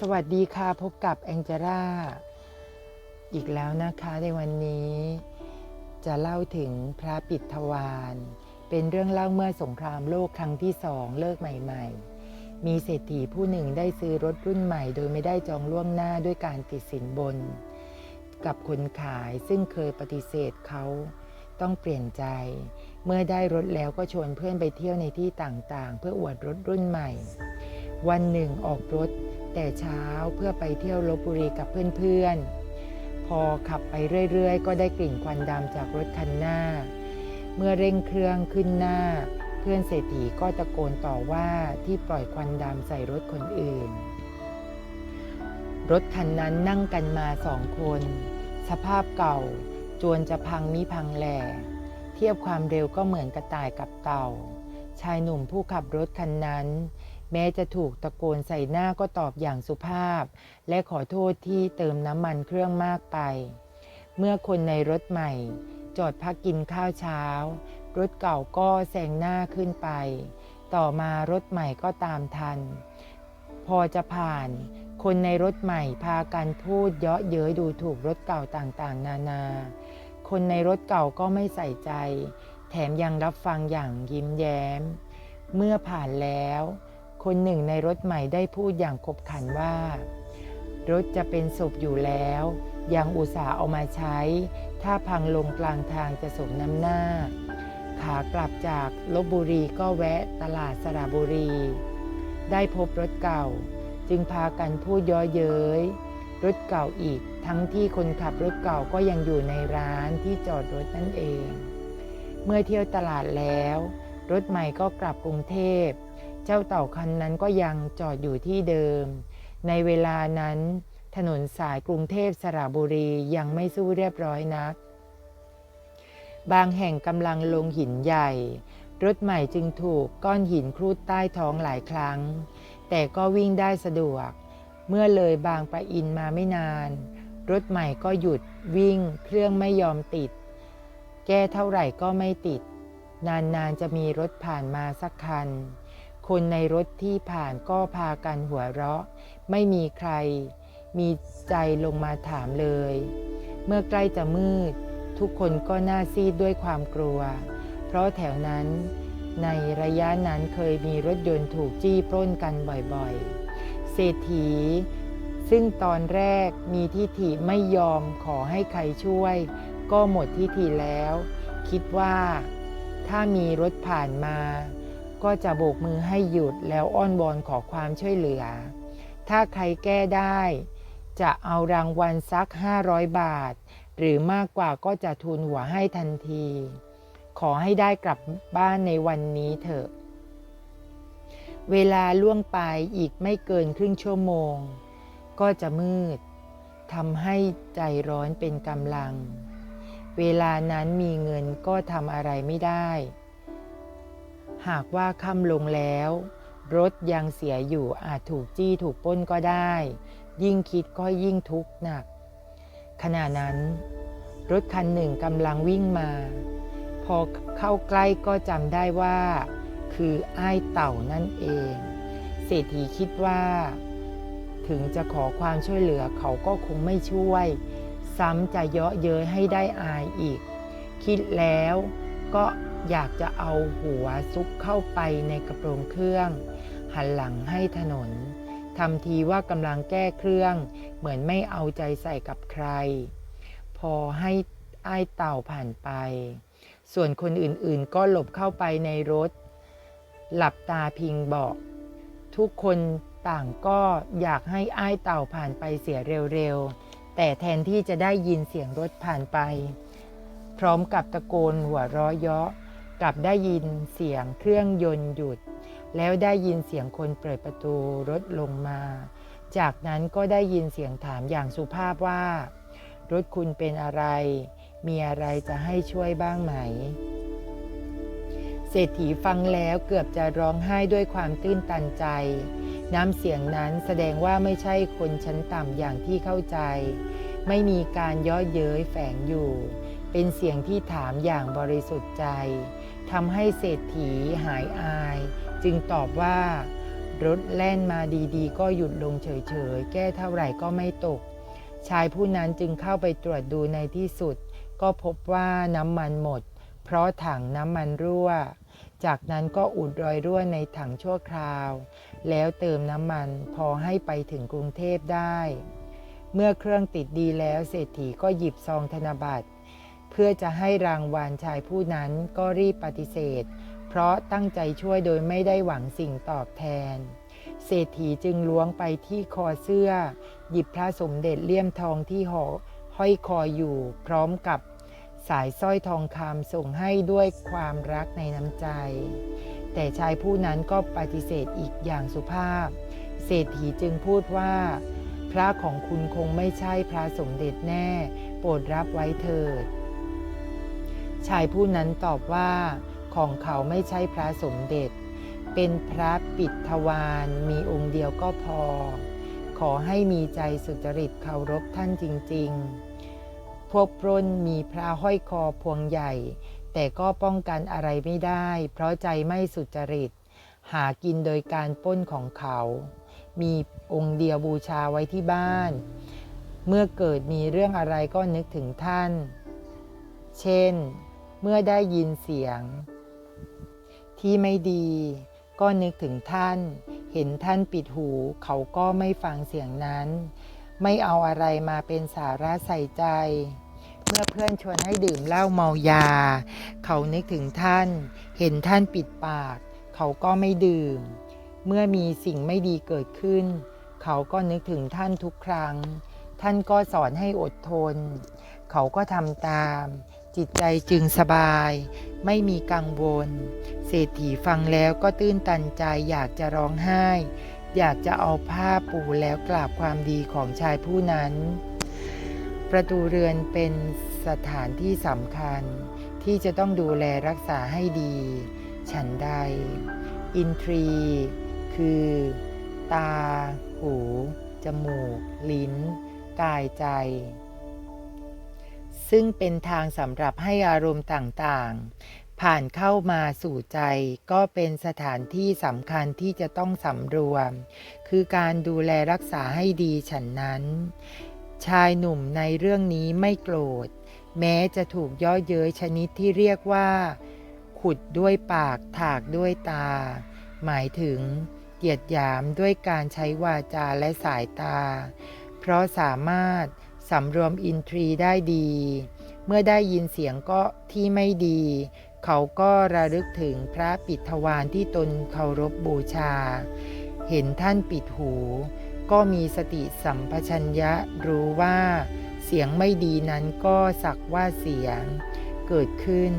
สวัสดีค่ะพบกับแองเจล่าอีกแล้วนะคะในวันนี้ จะเล่าถึงพระปิดทวารเป็นเรื่องเล่าเมื่อสงครามโลกครั้งที่สองเลิกใหม่ ๆ มีเศรษฐีผู้หนึ่งได้ซื้อรถรุ่นใหม่ โดยไม่ได้จองล่วงหน้าด้วยการติดสินบน กับคนขายซึ่งเคยปฏิเสธเขาต้องเปลี่ยนใจ เมื่อได้รถแล้วก็ชวนเพื่อนไปเที่ยวในที่ต่างๆ เพื่ออวดรถรุ่นใหม่ วันหนึ่งออกรถ แต่เช้าเพื่อไปเที่ยวลบบุรีกับเพื่อนๆ พอขับไปเรื่อยๆ ก็ได้กลิ่นควันดำจากรถคันหน้า เมื่อเร่งเครื่องขึ้นหน้า เพื่อนเศรษฐีก็ตะโกนต่อว่าที่ปล่อยควันดำใส่รถคนอื่น รถคันนั้นนั่งกันมาสองคน สภาพเก่าจวนจะพังมิพังแหล่เทียบความเร็วก็เหมือนกระต่ายกับเต่า ชายหนุ่มผู้ขับรถคันนั้น แม้จะถูกตะโกนใส่หน้าก็ตอบอย่างสุภาพ และขอโทษที่เติมน้ำมันเครื่องมากไป เมื่อคนในรถใหม่ จอดพักกินข้าวเช้า รถเก่าก็แซงหน้าขึ้นไป ต่อมารถใหม่ก็ตามทัน พอจะผ่าน คนในรถใหม่พากันพูดเยาะเย้ยดูถูกรถเก่าต่างๆ นานา คนในรถเก่าก็ไม่ใส่ใจ แถมยังรับฟังอย่างยิ้มแย้ม เมื่อผ่านแล้ว คนหนึ่งในรถใหม่ได้พูดอย่างขบขันว่า รถจะเป็นศพอยู่แล้ว ยังอุตส่าห์เอามาใช้ ถ้าพังลงกลางทางจะสมน้ำหน้า ขากลับจากลบบุรีก็แวะตลาดสระบุรี ได้พบรถเก่า จึงพากันพูดย้อเย้ย รถเก่าอีก ทั้งที่คนขับรถเก่าก็ยังอยู่ในร้านที่จอดรถนั่นเอง เมื่อเที่ยวตลาดแล้ว รถใหม่ก็กลับกรุงเทพ เจ้าเต่าคันนั้นก็ยังจอดอยู่ที่เดิม ในเวลานั้น ถนนสายกรุงเทพสระบุรียังไม่สู้เรียบร้อยนัก บางแห่งกำลังลงหินใหญ่ รถใหม่จึงถูกก้อนหินครูดใต้ท้องหลายครั้ง แต่ก็วิ่งได้สะดวก เมื่อเลยบางปะอินมาไม่นาน รถใหม่ก็หยุดวิ่งเครื่องไม่ยอมติด แก้เท่าไหร่ก็ไม่ติด นานๆจะมีรถผ่านมาสักคัน คนในรถที่ผ่านก็พากันหัวเราะ ไม่มีใครมีใจลงมาถามเลย เมื่อใกล้จะมืด ทุกคนก็หน้าซีดด้วยความกลัว เพราะแถวนั้น ในระยะนั้นเคยมีรถยนต์ถูกจี้ปล้นกันบ่อยๆ เศรษฐี ซึ่งตอนแรกมีทิฐิไม่ยอมขอให้ใครช่วย ก็หมดทิฐิแล้ว คิดว่า ถ้ามีรถผ่านมา ก็จะโบกมือให้หยุดแล้วอ้อนวอนขอความช่วยเหลือ ถ้าใครแก้ได้ จะเอารางวัลสัก 500 บาท หรือมากกว่าก็จะทุนหัวให้ทันที ขอให้ได้กลับบ้านในวันนี้เถอะ เวลาล่วงไปอีกไม่เกินครึ่งชั่วโมง ก็จะมืดทำให้ใจร้อนเป็นกำลัง เวลานั้นมีเงินก็ทำอะไรไม่ได้ หากว่าค่ำลงแล้ว รถยังเสียอยู่อาจถูกจี้ถูกป้นก็ได้ ยิ่งคิดก็ยิ่งทุกข์หนัก ขณะนั้น รถคันหนึ่งกำลังวิ่งมา พอเข้าใกล้ก็จำได้ว่า คืออ้ายเต่านั่นเอง เศรษฐีคิดว่า ถึงจะขอความช่วยเหลือเขาก็คงไม่ช่วย ซ้ำจะเยาะเย้ยให้ได้อายอีก คิดแล้วก็ อยากจะเอาหัวซุกเข้าไปในกระโปรงเครื่อง หันหลังให้ถนนทำทีว่ากำลังแก้เครื่อง เหมือนไม่เอาใจใส่กับใคร พอให้อ้ายเต่าผ่านไป ส่วนคนอื่นๆก็หลบเข้าไปในรถ หลับตาพิงเบาะทุกคนต่างก็อยากให้อ้ายเต่าผ่านไปเสียเร็วๆ แต่แทนที่จะได้ยินเสียงรถผ่านไป พร้อมกับตะโกนหัวเราะเยาะ กลับได้ยินเสียงเครื่องยนต์หยุด แล้วได้ยินเสียงคนเปิดประตูรถลงมา จากนั้นก็ได้ยินเสียงถามอย่างสุภาพว่า รถคุณเป็นอะไร มีอะไรจะให้ช่วยบ้างไหม เศรษฐีฟังแล้วเกือบจะร้องไห้ด้วยความตื้นตันใจ น้ำเสียงนั้นแสดงว่าไม่ใช่คนชั้นต่ำอย่างที่เข้าใจ ไม่มีการย่อเย้ยแฝงอยู่ เป็นเสียงที่ถามอย่างบริสุทธิ์ใจ ทำให้เศรษฐีหายอาย จึงตอบว่ารถแล่นมาดีๆ ก็หยุดลงเฉยๆ แก้เท่าไหร่ก็ไม่ตก ชายผู้นั้นจึงเข้าไปตรวจดูในที่สุด ก็พบว่าน้ำมันหมด เพราะถังน้ำมันรั่ว จากนั้นก็อุดรอยรั่วในถังชั่วคราว แล้วเติมน้ำมันพอให้ไปถึงกรุงเทพได้ เมื่อเครื่องติดดีแล้วเศรษฐีก็หยิบซองธนบัตร เพื่อจะให้รางวัลชายผู้นั้นก็รีบปฏิเสธ เพราะตั้งใจช่วยโดยไม่ได้หวังสิ่งตอบแทน เศรษฐีจึงล้วงไปที่คอเสื้อ หยิบพระสมเด็จเลี่ยมทองที่ห่อห้อยคออยู่พร้อมกับสายสร้อยทองคำส่งให้ด้วยความรักในน้ำใจ แต่ชายผู้นั้นก็ปฏิเสธอีกอย่างสุภาพ เศรษฐีจึงพูดว่า พระของคุณคงไม่ใช่พระสมเด็จแน่ โปรดรับไว้เถิด ชายผู้นั้นตอบว่าของเขาไม่ใช่พระสมเด็จ เป็นพระปิดทวารมีองค์เดียวก็พอ ขอให้มีใจสุจริตเคารพท่านจริง ๆ พวกปล้นมีพระห้อยคอพวงใหญ่ แต่ก็ป้องกันอะไรไม่ได้ เพราะใจไม่สุจริต หากินโดยการปล้นของเขา มีองค์เดียวบูชาไว้ที่บ้าน เมื่อเกิดมีเรื่องอะไรก็นึกถึงท่าน เช่น เมื่อได้ยินเสียง ที่ไม่ดี ก็นึกถึงท่าน เห็นท่านปิดหู เขาก็ไม่ฟังเสียงนั้น ไม่เอาอะไรมาเป็นสาระใส่ใจ เมื่อเพื่อนชวนให้ดื่มเหล้าเมายา เขานึกถึงท่าน เห็นท่านปิดปาก เขาก็ไม่ดื่ม เมื่อมีสิ่งไม่ดีเกิดขึ้น เขาก็นึกถึงท่านทุกครั้ง ท่านก็สอนให้อดทน เขาก็ทำตาม จิตใจจึงสบาย ไม่มีกังวล เศรษฐีฟังแล้วก็ตื้นตันใจอยากจะร้องไห้ อยากจะเอาผ้าปูแล้วกราบความดีของชายผู้นั้น ประตูเรือนเป็นสถานที่สำคัญ ที่จะต้องดูแลรักษาให้ดี ฉันใด อินทรี คือ ตา หู จมูก ลิ้น กายใจ ซึ่งเป็นทางสำหรับให้อารมณ์ต่างๆ ผ่านเข้ามาสู่ใจ ก็เป็นสถานที่สำคัญที่จะต้องสำรวม คือการดูแลรักษาให้ดีฉันนั้น ชายหนุ่มในเรื่องนี้ไม่โกรธ แม้จะถูกย่อเย้ยชนิดที่เรียกว่า ขุดด้วยปากถากด้วยตา หมายถึงเกียดหยามด้วยการใช้วาจาและสายตา เพราะสามารถ สำรวมอินทรีย์ได้ดี เมื่อได้ยินเสียงก็ที่ไม่ดี เขาก็ระลึกถึงพระปิทวารที่ตนเคารพบูชา เห็นท่านปิดหู ก็มีสติสัมปชัญญะรู้ว่า เสียงไม่ดีนั้นก็สักว่าเสียง เกิดขึ้น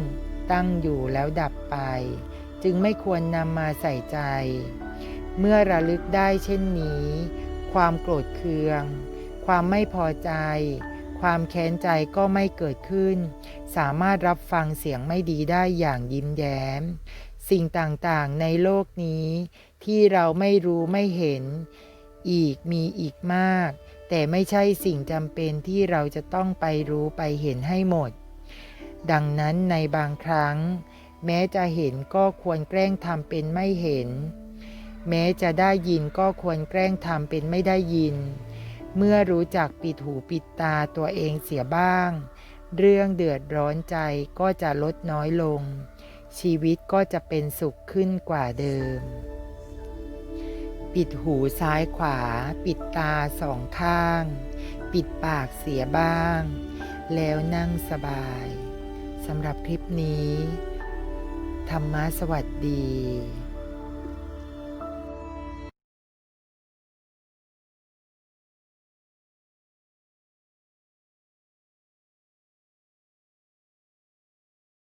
ตั้งอยู่แล้วดับไป จึงไม่ควรนำมาใส่ใจ เมื่อระลึกได้เช่นนี้ ความโกรธเคือง ความไม่พอใจ ความแค้นใจก็ไม่เกิดขึ้น สามารถรับฟังเสียงไม่ดีได้อย่างยิ้มแย้ม สิ่งต่างๆในโลกนี้ ที่เราไม่รู้ไม่เห็น อีกมีอีกมาก แต่ไม่ใช่สิ่งจำเป็นที่เราจะต้องไปรู้ไปเห็นให้หมด ดังนั้นในบางครั้ง แม้จะเห็นก็ควรแกล้งทำเป็นไม่เห็น แม้จะได้ยินก็ควรแกล้งทำเป็นไม่ได้ยิน เมื่อรู้จักปิดหูปิดตาตัวเองเสียบ้าง เรื่องเดือดร้อนใจก็จะลดน้อยลง ชีวิตก็จะเป็นสุขขึ้นกว่าเดิม ปิดหูซ้ายขวา ปิดตาสองข้าง ปิดปากเสียบ้าง แล้วนั่งสบายสำหรับคลิปนี้ ธรรมะสวัสดี